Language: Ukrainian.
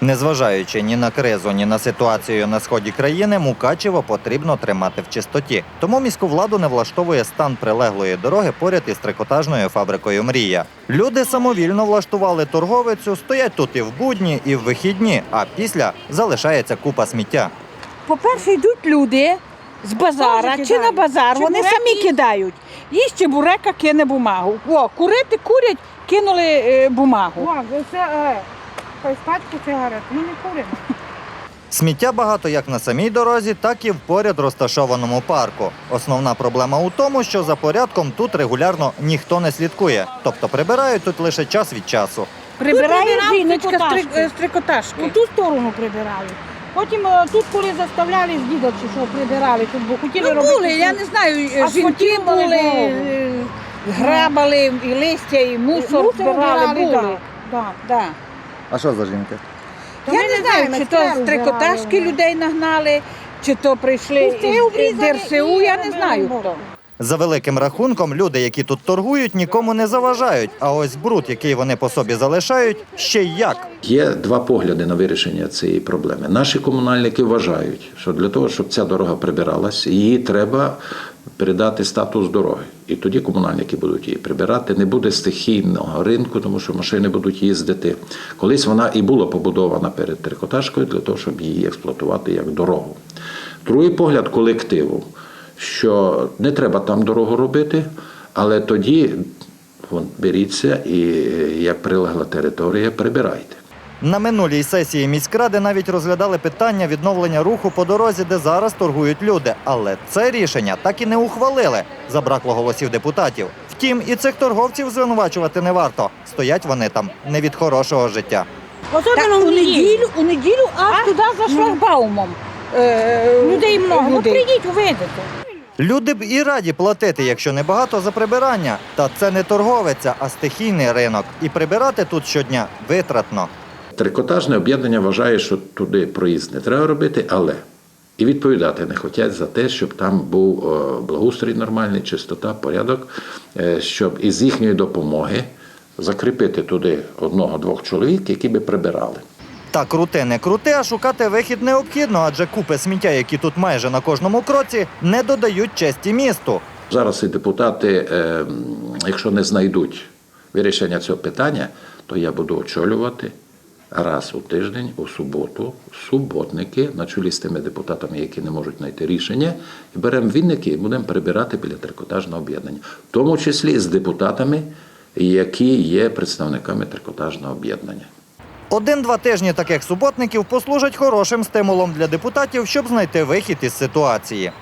Незважаючи ні на кризу, ні на ситуацію на сході країни, Мукачево потрібно тримати в чистоті. Тому міську владу не влаштовує стан прилеглої дороги поряд із трикотажною фабрикою Мрія. Люди самовільно влаштували торговицю, стоять тут і в будні, і в вихідні, а після залишається купа сміття. По-перше, йдуть люди з базара чи на базар, вони самі кидають. Їсть чебурека кине бумагу. О, курити курять, кинули е, бумагу. О, це е, пачку сигарет. Ми не куримо. Сміття багато як на самій дорозі, так і в поряд розташованому парку. Основна проблема у тому, що за порядком тут регулярно ніхто не слідкує, тобто прибирають тут лише час від часу. Прибирає прибирав жіночка з трикотажки. три- е, з трикотажки. У ту сторону прибирали. Потім е, тут, коли заставляли з діда, чи що прибирали, тут бо хотіли Ну, робити. були, я не знаю, е, жінки Асфальтували були, дорогу. е, грабали, і листя, і мусор Мусор збирали, збирали, були. да, да. А що за жінки? То Я ми не не знаю, чи то з трикотажки людей нагнали, чи то прийшли обрізали ДРСУ, і я не знаю хто. За великим рахунком, люди, які тут торгують, нікому не заважають. А ось бруд, який вони по собі залишають, ще й як. Є два погляди на вирішення цієї проблеми. Наші комунальники вважають, що для того, щоб ця дорога прибиралась, її треба передати статус дороги. І тоді комунальники будуть її прибирати. Не буде стихійного ринку, тому що машини будуть їздити. Колись вона і була побудована перед трикотажкою для того, щоб її експлуатувати як дорогу. Другий погляд колективу, що не треба там дорогу робити, але тоді беріться і е, як прилегла територія, прибирайте. На минулій сесії міськради навіть розглядали питання відновлення руху по дорозі, де зараз торгують люди. Але це рішення так і не ухвалили. Забракло голосів депутатів. Втім, і цих торговців звинувачувати не варто. Стоять вони там не від хорошого життя. Особливо у неділю. у неділю аж туди за шлагбаумом. Е, Людей много. Ну прийдіть, увидите. Люди б і раді платити, якщо не багато за прибирання. Та це не торговиця, а стихійний ринок. І прибирати тут щодня витратно. Трикотажне об'єднання вважає, що туди проїзд не треба робити, але і відповідати не хочуть за те, щоб там був е, благоустрій нормальний, чистота, порядок, е, щоб із їхньої допомоги закріпити туди одного-двох чоловік, які би прибирали. Та крути не крути, а шукати вихід необхідно, адже купи сміття, які тут майже на кожному кроці, не додають честі місту. Зараз і депутати, е, якщо не знайдуть вирішення цього питання, то я буду очолювати раз у тиждень, у суботу, суботники, на чолі з тими депутатами, які не можуть знайти рішення, і беремо вінники і будемо прибирати біля трикотажного об'єднання, в тому числі з депутатами, які є представниками трикотажного об'єднання. Один-два тижні таких суботників послужать хорошим стимулом для депутатів, щоб знайти вихід із ситуації.